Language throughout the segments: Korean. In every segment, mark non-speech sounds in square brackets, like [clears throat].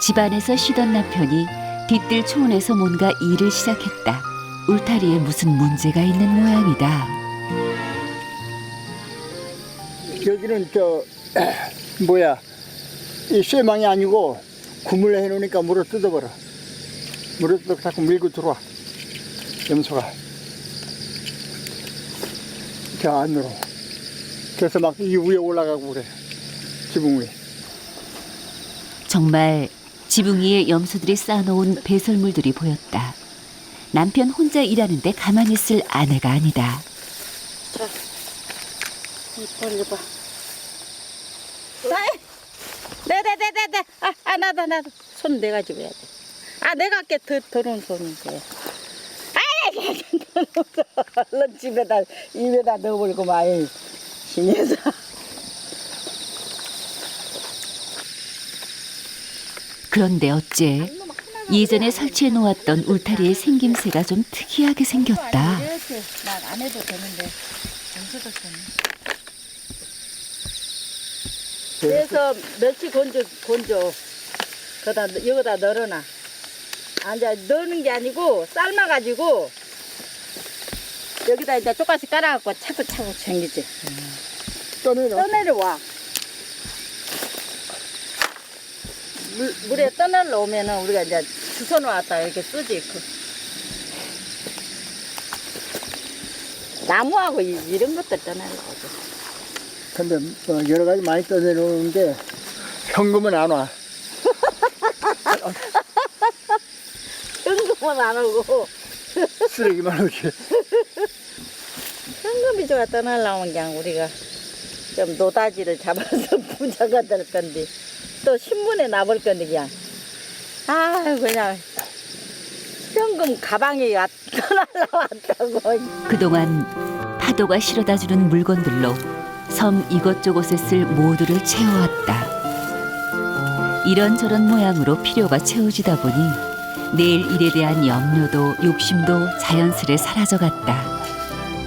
집안에서 쉬던 남편이 뒤뜰 초원에서 뭔가 일을 시작했다. 울타리에 무슨 문제가 있는 모양이다. 여기는 저 [clears throat] 뭐야. 이 쇠망이 아니고 구물을 해놓으니까 물을 뜯어버려. 물을 뜯어 자꾸 밀고 들어와. 염소가. 저 안으로. 그래서 막 이 위에 올라가고 그래. 지붕 위에. 정말 지붕 위에 염소들이 쌓아놓은 배설물들이 보였다. 남편 혼자 일하는데 가만히 있을 아내가 아니다. 벌려봐. 나이. 네네네네네. 아, 아 나도 나도. 손 내가 집어야 돼. 아 내가 더 더러운 손인 거야. 아이 얼른 집에다 입에다 넣어버리고 마이 신에서. 그런데 어째 예전에 설치해 놓았던 울타리의 생김새가 좀 특이하게 생겼다. 이렇게 난안 해도 되는데 되네. 그래서 멸치 건조 건조 거다 여기다 널어놔. 아, 이제 넣는 게 아니고 삶아가지고 여기다 이제 조금씩 깔아갖고 차고차고 챙기지. 떠내려 떠내려 와. 물, 물에 떠내려 오면은 우리가 이제 주워 놓았다 이렇게 쓰지. 그. 나무하고 이, 이런 것들 떠내려오지. 근데 뭐 여러 가지 많이 떠내려오는데 현금은 안 와 [laughs] 현금은 안 오고 [laughs] 쓰레기만 오지 현금이 좋아 떠나려면 그냥 우리가 좀 노다지를 잡아서 [laughs] 부자가 될 건데 또 신문에 나볼 건데 그냥 아 그냥 현금 가방에 왔, 떠날라왔다고 그동안 파도가 실어다 주는 물건들로 섬 이것저것에 쓸 모두를 채워왔다. 이런저런 모양으로 필요가 채워지다 보니 내일 일에 대한 염려도 욕심도 자연스레 사라져갔다.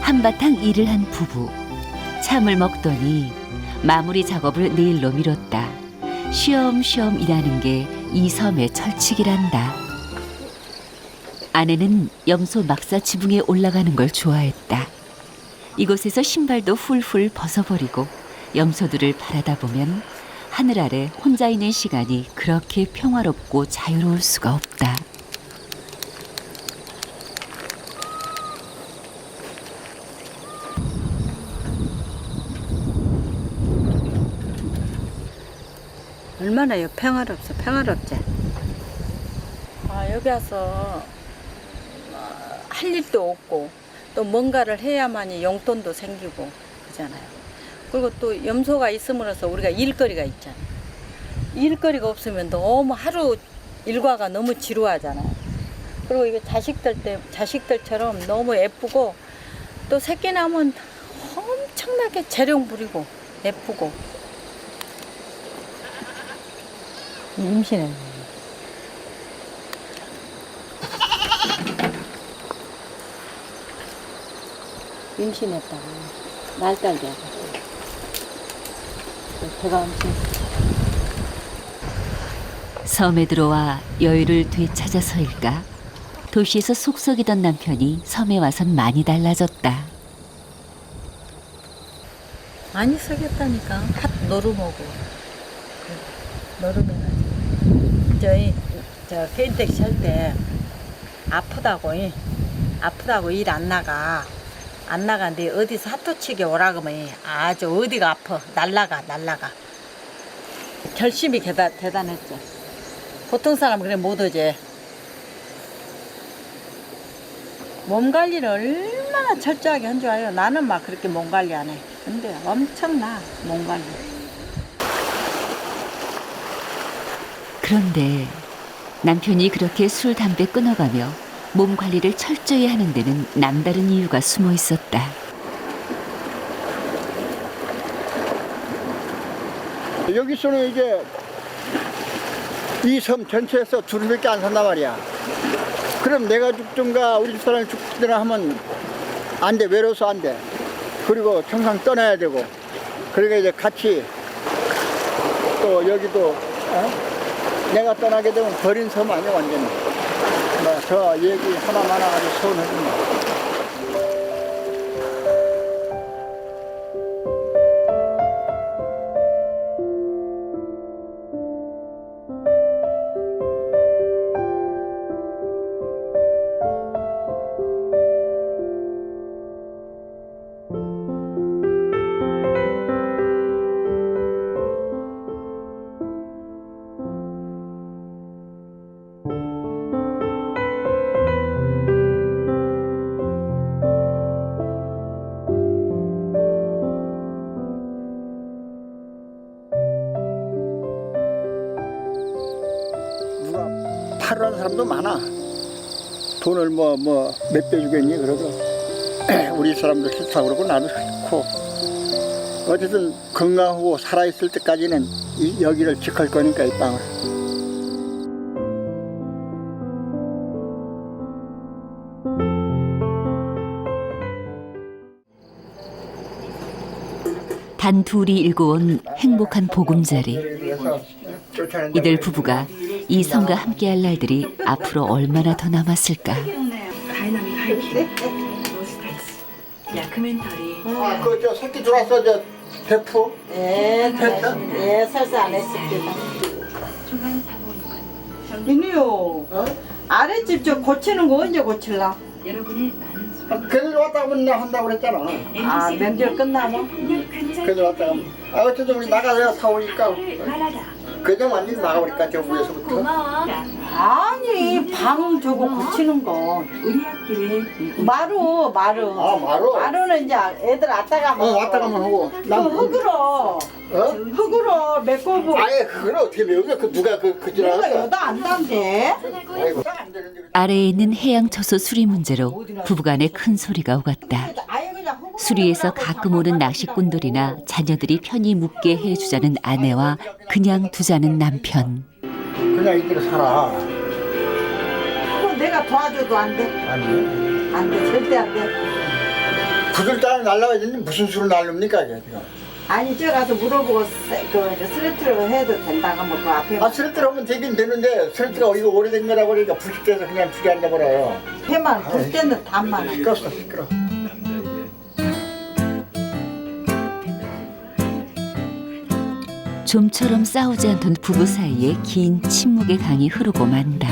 한바탕 일을 한 부부. 참을 먹더니 마무리 작업을 내일로 미뤘다. 쉬엄쉬엄 일하는 게 이 섬의 철칙이란다. 아내는 염소 막사 지붕에 올라가는 걸 좋아했다. 이곳에서 신발도 훌훌 벗어버리고 염소들을 바라다 보면 하늘 아래 혼자 있는 시간이 그렇게 평화롭고 자유로울 수가 없다. 얼마나 평화롭어 평화롭지? 아 여기 와서 어, 할 일도 없고 또 뭔가를 해야만이 용돈도 생기고 그잖아요. 그리고 또 염소가 있음으로써 우리가 일거리가 있잖아요 일거리가 없으면 너무 하루 일과가 너무 지루하잖아요 그리고 이게 자식들 때 자식들처럼 너무 예쁘고 또 새끼 나면 엄청나게 재롱 부리고 예쁘고 임신해. 임신했다고. 하고. 배가 엄청. 섬에 들어와 여유를 되찾아서일까? 도시에서 속썩이던 남편이 섬에 와선 많이 달라졌다. 많이 쓰겠다니까. 핫 노름하고. 노름해가지고. 저희, 저, 개인택시 할 때, 아프다고, 이. 아프다고 일 안 나가. 안 나가는데 어디서 사토치게 오라 그러면 아주 어디가 아파. 날라가, 날라가. 결심이 대단, 대단했죠. 보통 사람 그래 못 오지. 몸 관리를 얼마나 철저하게 한 줄 알아요. 나는 막 그렇게 몸 관리 안 해. 근데 엄청나, 몸 관리. 그런데 남편이 그렇게 술, 담배 끊어가며 몸 관리를 철저히 하는 데는 남다른 이유가 숨어 있었다. 여기서는 이게 이섬 전체에서 둘밖에 안 산단 말이야. 그럼 내가 죽든가 우리 집 사람이 죽든가 하면 안 돼. 외로워서 안 돼. 그리고 평상 떠나야 되고. 그러니까 이제 같이 또 여기도 어? 내가 떠나게 되면 버린 섬 아니야 완전히. 뭐, 저 얘기 하나만 아주 서운하지 팔으라는 사람도 많아. 돈을 뭐 뭐 몇 배 주겠니 그래도 [clears throat] 우리 사람도 싫다 그러고 나도 싫고 어쨌든 건강하고 살아 있을 때까지는 이 여기를 지킬 거니까 이 땅을. 단 둘이 일궈온 행복한 보금자리. 이들 부부가 이성과 함께할 날들이 앞으로 얼마나 더 남았을까. 야크멘터리 그 아, 그저 새끼 들어왔어, 저 대포. 예, 됐다. 예, 설사 안 했습니다. 이누요. 어? 아랫집 저 고치는 거 언제 고칠라? 여러분의 많은 그들 아, 왔다 오면 나 한다고 그랬잖아. 아, 명절 끝나면? 그들 왔다 오면. 아, 어쨌든 우리 네, 나가야 사오니까. 말하다 그냥 완전히 나가버릴까 저 위에서부터. 고마워 아니, 방 저거 고치는 거. 우리 학교에 마루, 마루. 아, 마루? 마루는 이제 애들 왔다 가면. 어, 왔다 가면 하고. 그 난 흙으로, 어? 흙으로 메꿔보. 아예 그걸 어떻게 배우냐? 그 누가 그 그줄 내가 알았어? 여다. 아이고 안 되는데. 아래에 있는 해양 처소 수리 문제로 부부간에 큰 소리가 오갔다. 흙으로 수리에서 가끔 오는 낚시꾼들이나 자녀들이 편히 묵게 해주자는 아내와 그냥 두자는 남편. 그냥 이대로 살아. 그거 내가 도와줘도 안 돼. 아니. 안 돼, 절대 안 돼. 구들 땅에 날라가 있는데 무슨 수를 날릅니까 이게 지금? 아니, 저 가서 물어보고 세- 그 이제 해도 된다고 하면 그 앞에 아 스레트를 하면 되긴 되는데 스레트가 이거 오래된 거라 그러니까 부식돼서 그냥 불이 안 나버려요. 해만 볼 때는 담만 안 시끄럽어 시끄러. 좀처럼 싸우지 않던 부부 사이에 긴 침묵의 강이 흐르고 만다.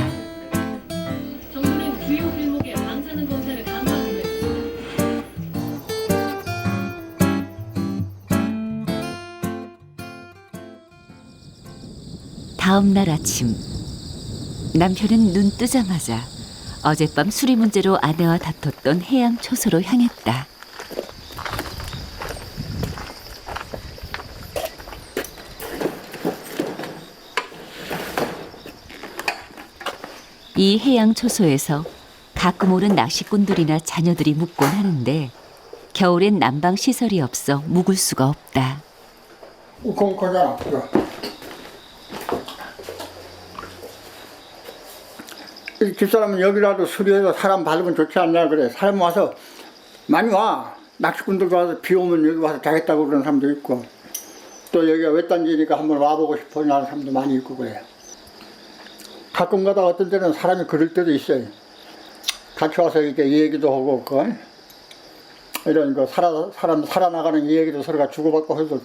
정부는 주요 길목에 방사능 검사를 강화하기로 했습니다. 다음 날 아침 남편은 눈 뜨자마자 어젯밤 수리 문제로 아내와 다퉜던 해양 초소로 향했다. 이 해양 초소에서 가끔 오는 낚시꾼들이나 자녀들이 묵곤 하는데 겨울엔 난방 시설이 없어 묵을 수가 없다. 콩콩하잖아 이거. 이 집사람은 여기라도 수리해서 사람 받으면 좋지 않냐 그래. 사람 와서 많이 와. 낚시꾼들 와서 비 오면 여기 와서 자겠다고 그러는 사람도 있고 또 여기가 외딴지니까 한번 와보고 싶어 하는 사람도 많이 있고 그래. 가끔 가다 어떤 때는 사람이 그럴 때도 있어요. 같이 와서 이렇게 얘기도 하고 그 이런 거 살아 사람 살아나가는 얘기도 서로가 주고받고 해도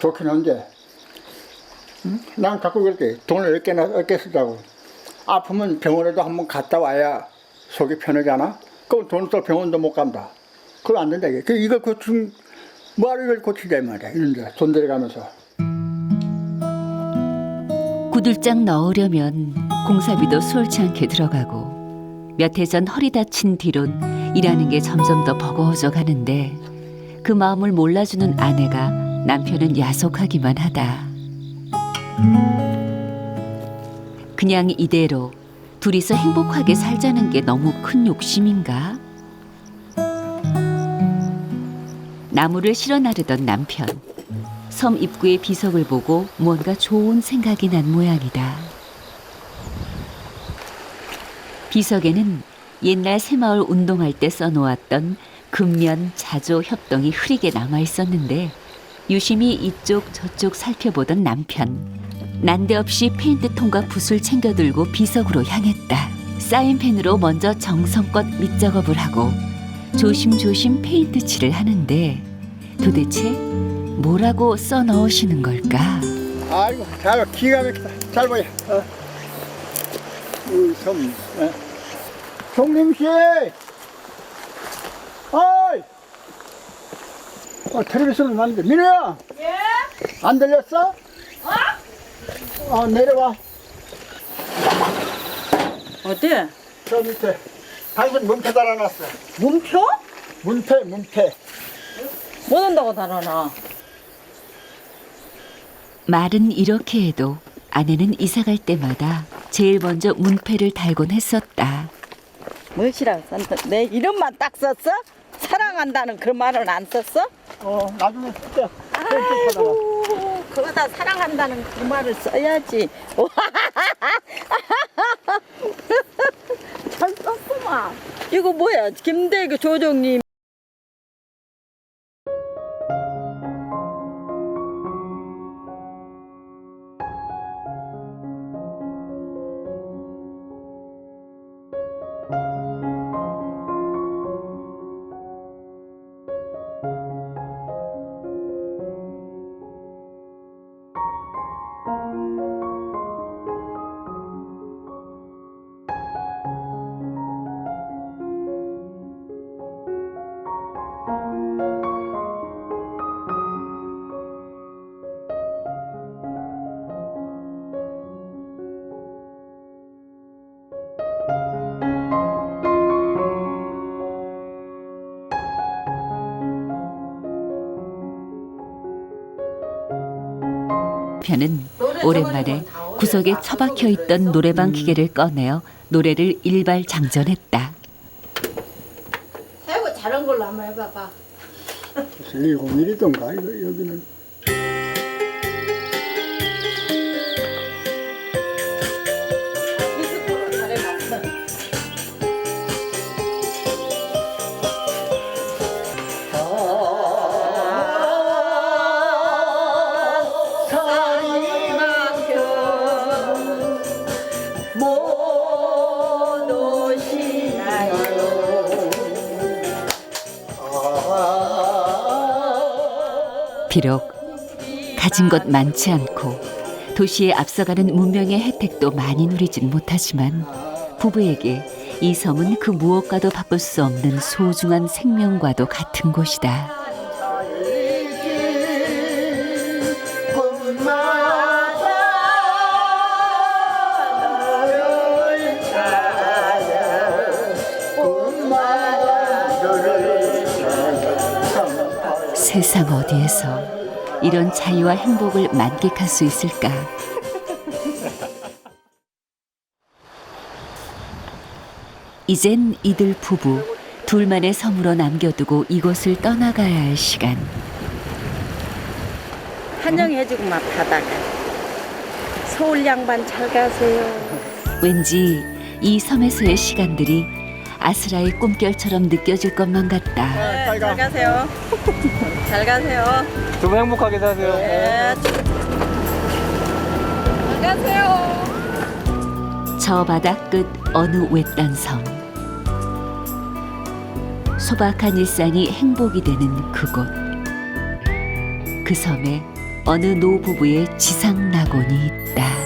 좋긴 한데 응? 난 자꾸 그렇게 돈을 몇 개나 몇개 쓰자고. 아프면 병원에도 한번 갔다 와야 속이 편하잖아? 그럼 돈써 병원도 못 간다. 그거 안 된다 이게. 그 이거 뭐하러 이걸 고치자 이 말이야. 이런데 돈 들여가면서. 구들장 넣으려면 공사비도 수월치 않게 들어가고 몇 해 전 허리 다친 뒤론 일하는 게 점점 더 버거워져 가는데 그 마음을 몰라주는 아내가 남편은 야속하기만 하다. 그냥 이대로 둘이서 행복하게 살자는 게 너무 큰 욕심인가? 나무를 실어 나르던 남편. 섬 입구의 비석을 보고 무언가 좋은 생각이 난 모양이다. 비석에는 옛날 새마을 운동할 때 써놓았던 금면, 자조, 협동이 흐리게 남아 있었는데 유심히 이쪽 저쪽 살펴보던 남편. 난데없이 페인트통과 붓을 챙겨 들고 비석으로 향했다. 사인펜으로 먼저 정성껏 밑작업을 하고 조심조심 페인트 칠을 하는데 도대체 뭐라고 써 넣으시는 걸까? 아이고 잘 기가 막히다 잘 보여 어. 우리 섬 어. 종림씨 어이 어, 텔레비전을 났는데 민우야 예? 안 들렸어? 어? 어 내려와 어디? 저 밑에 당신 문패 달아놨어 문표? 문패 문패 못 온다고 달아나. 말은 이렇게 해도 아내는 이사 갈 때마다 제일 먼저 문패를 달곤 했었다. 무엇이라고 썼어? 내 이름만 딱 썼어? 사랑한다는 그 말은 안 썼어? 어 나중에 쳐다가 아이고, 거기다 사랑한다는 그 말을 써야지. [laughs] 잘 썼구만. 이거 뭐야? 김대규 조정님. 편은 오랜만에 구석에 처박혀 있던 노래방 기계를 꺼내어 노래를 일발장전했다. 해고 잘한 걸로 한번 해봐봐. 무슨 일곱 일이던가 이거 여기는 비록 가진 것 많지 않고 도시에 앞서가는 문명의 혜택도 많이 누리진 못하지만 부부에게 이 섬은 그 무엇과도 바꿀 수 없는 소중한 생명과도 같은 곳이다. 세상 어디에서 이런 자유와 행복을 만끽할 수 있을까? 이젠 이들 부부 둘만의 섬으로 남겨두고 이곳을 떠나가야 할 시간. 환영해주고 막 바다가. 서울 양반 잘 가세요. 왠지 이 섬에서의 시간들이 아스라의 꿈결처럼 느껴질 것만 같다. 네, 잘 가. [laughs] 잘 가세요. 잘 가세요. 두 분 행복하게 사세요. 네. 잘 가세요. 저 바다 끝 어느 외딴 섬. 소박한 일상이 행복이 되는 그곳. 그 섬에 어느 노부부의 지상 낙원이 있다.